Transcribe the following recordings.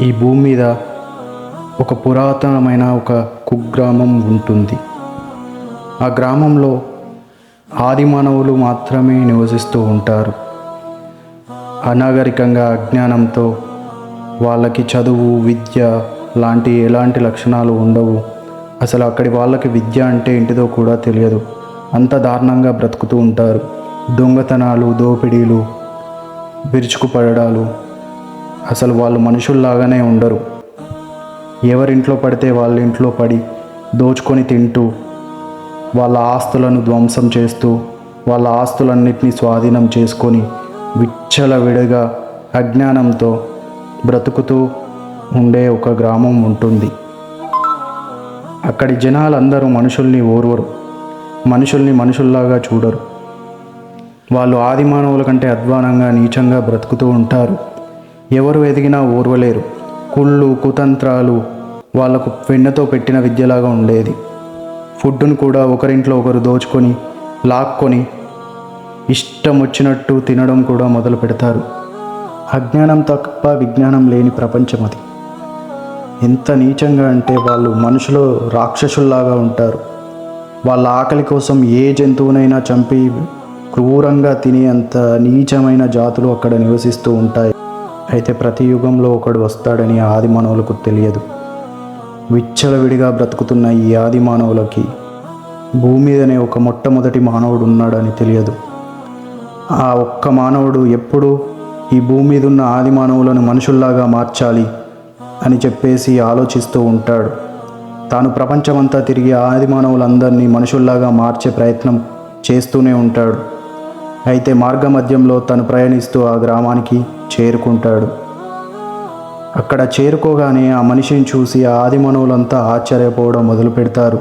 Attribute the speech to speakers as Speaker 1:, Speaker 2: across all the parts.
Speaker 1: ఈ భూమి మీద ఒక పురాతనమైన ఒక కుగ్రామం ఉంటుంది. ఆ గ్రామంలో ఆది మానవులు మాత్రమే నివసిస్తూ ఉంటారు. అనాగరికంగా అజ్ఞానంతో వాళ్ళకి చదువు విద్య లాంటి ఎలాంటి లక్షణాలు ఉండవు. అసలు అక్కడి వాళ్ళకి విద్య అంటే ఏంటిదో కూడా తెలియదు. అంత దారుణంగా బ్రతుకుతూ ఉంటారు. దొంగతనాలు దోపిడీలు విరుచుకుపడడాలు అసలు వాళ్ళు మనుషుల్లాగానే ఉండరు. ఎవరింట్లో పడితే వాళ్ళ ఇంట్లో పడి దోచుకొని తింటూ వాళ్ళ ఆస్తులను ధ్వంసం చేస్తూ వాళ్ళ ఆస్తులన్నింటినీ స్వాధీనం చేసుకొని విచ్చలవిడిగా అజ్ఞానంతో బ్రతుకుతూ ఉండే ఒక గ్రామం ఉంటుంది. అక్కడి జనాలందరూ మనుషుల్ని ఓర్వరు. మనుషుల్ని మనుషుల్లాగా చూడరు. వాళ్ళు ఆది మానవుల కంటే అధ్వానంగా నీచంగా బ్రతుకుతూ ఉంటారు. ఎవరు ఎదిగినా ఓర్వలేరు కుళ్ళు కుతంత్రాలు వాళ్ళకు వెన్నతో పెట్టిన విద్యలాగా ఉండేది. ఫుడ్డును కూడా ఒకరింట్లో ఒకరు దోచుకొని లాక్కొని ఇష్టం వచ్చినట్టు తినడం కూడా మొదలు పెడతారు. అజ్ఞానం తప్ప విజ్ఞానం లేని ప్రపంచం అది. ఎంత నీచంగా అంటే వాళ్ళు మనుషులు రాక్షసుల్లాగా ఉంటారు. వాళ్ళ ఆకలి కోసం ఏ జంతువునైనా చంపి క్రూరంగా తినే అంత నీచమైన జాతులు అక్కడ నివసిస్తూ ఉంటాయి. అయితే ప్రతి యుగంలో ఒకడు వస్తాడని ఆది మానవులకు తెలియదు. విచ్చలవిడిగా బ్రతుకుతున్న ఈ ఆది మానవులకి భూమి మీదనే ఒక మొట్టమొదటి మానవుడు ఉన్నాడని తెలియదు. ఆ ఒక్క మానవుడు ఎప్పుడు ఈ భూమి మీద ఉన్న ఆది మానవులను మనుషుల్లాగా మార్చాలి అని చెప్పేసి ఆలోచిస్తూ ఉంటాడు. తాను ప్రపంచమంతా తిరిగి ఆది మానవులందరినీ మనుషుల్లాగా మార్చే ప్రయత్నం చేస్తూనే ఉంటాడు. అయితే మార్గ మధ్యంలో తను ప్రయాణిస్తూ ఆ గ్రామానికి చేరుకుంటాడు. అక్కడ చేరుకోగానే ఆ మనిషిని చూసి ఆ ఆదిమనువులంతా ఆశ్చర్యపోవడం మొదలు పెడతారు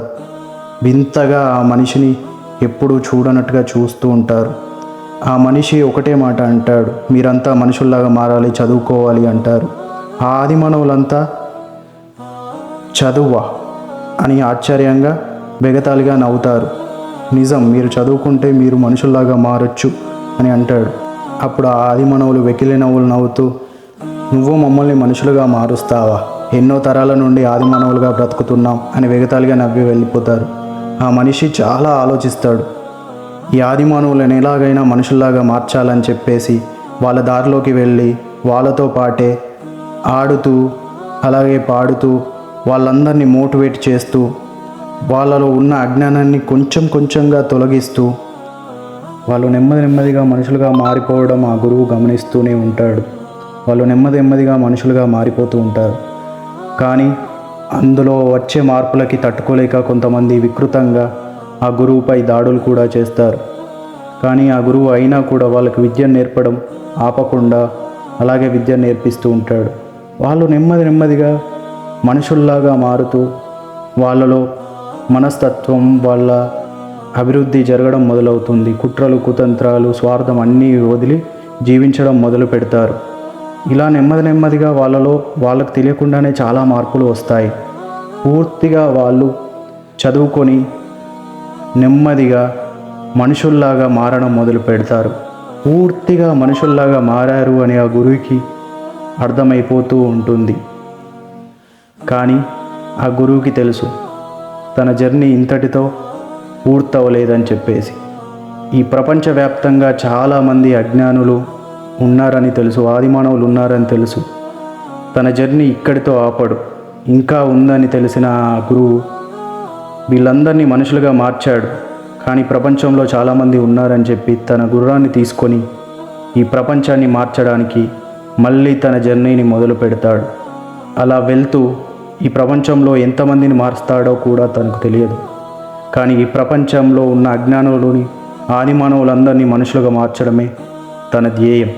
Speaker 1: వింతగా ఆ మనిషిని ఎప్పుడూ చూడనట్టుగా చూస్తూ ఉంటారు. ఆ మనిషి ఒకటే మాట అంటాడు మీరంతా మనుషుల్లాగా మారాలి చదువుకోవాలి అంటారు. ఆ ఆది మానవులంతా చదువా అని ఆశ్చర్యంగా బెగతాలుగా నవ్వుతారు. నిజం మీరు చదువుకుంటే మీరు మనుషుల్లాగా మారొచ్చు అని అంటాడు. అప్పుడు ఆ ఆది మనవులు వెకిలి నవ్వులు నవ్వుతూ నువ్వు మమ్మల్ని మనుషులుగా మారుస్తావా? ఎన్నో తరాల నుండి ఆది మానవులుగా బ్రతుకుతున్నాం అని వెగతాలుగా నవ్వి వెళ్ళిపోతారు. ఆ మనిషి చాలా ఆలోచిస్తాడు. ఈ ఆది మానవులను ఎలాగైనా మనుషుల్లాగా మార్చాలని చెప్పేసి వాళ్ళ దారిలోకి వెళ్ళి వాళ్ళతో పాటే ఆడుతూ అలాగే పాడుతూ వాళ్ళందరినీ మోటివేట్ చేస్తూ వాళ్ళలో ఉన్న అజ్ఞానాన్ని కొంచెం కొంచెంగా తొలగిస్తూ వాళ్ళు నెమ్మది నెమ్మదిగా మనుషులుగా మారిపోవడం ఆ గురువు గమనిస్తూనే ఉంటాడు. వాళ్ళు నెమ్మది నెమ్మదిగా మనుషులుగా మారిపోతూ ఉంటారు. కానీ అందులో వచ్చే మార్పులకి తట్టుకోలేక కొంతమంది వికృతంగా ఆ గురువుపై దాడులు కూడా చేస్తారు. కానీ ఆ గురువు అయినా కూడా వాళ్ళకి విద్య నేర్పడం ఆపకుండా అలాగే విద్య నేర్పిస్తూ ఉంటాడు. వాళ్ళు నెమ్మది నెమ్మదిగా మనుషుల్లాగా మారుతూ వాళ్ళలో మనస్తత్వం వాళ్ళ అభివృద్ధి జరగడం మొదలవుతుంది. కుట్రలు కుతంత్రాలు స్వార్థం అన్నీ వదిలి జీవించడం మొదలు పెడతారు. ఇలా నెమ్మది నెమ్మదిగా వాళ్ళలో వాళ్ళకు తెలియకుండానే చాలా మార్పులు వస్తాయి. పూర్తిగా వాళ్ళు చదువుకొని నెమ్మదిగా మనుషుల్లాగా మారడం మొదలు పెడతారు. పూర్తిగా మనుషుల్లాగా మారారు అని ఆ గురువుకి అర్థమైపోతూ ఉంటుంది. కానీ ఆ గురువుకి తెలుసు. తన జర్నీ ఇంతటితో పూర్తవలేదని చెప్పేసి. ఈ ప్రపంచవ్యాప్తంగా చాలామంది అజ్ఞానులు ఉన్నారని తెలుసు ఆదిమానవులు ఉన్నారని తెలుసు. తన జర్నీ ఇక్కడితో ఆపడు. ఇంకా ఉందని తెలిసిన ఆ గురువు వీళ్ళందరినీ మనుషులుగా మార్చాడు. కానీ ప్రపంచంలో చాలామంది ఉన్నారని చెప్పి తన గుర్రాన్ని తీసుకొని ఈ ప్రపంచాన్ని మార్చడానికి మళ్ళీ తన జర్నీని మొదలు పెడతాడు అలా వెళ్తూ ఈ ప్రపంచంలో ఎంతమందిని మారుస్తాడో కూడా తనకు తెలియదు. కానీ ఈ ప్రపంచంలో ఉన్న అజ్ఞానంలోని ఆది మానవులందరినీ మనుషులుగా మార్చడమే తన ధ్యేయం.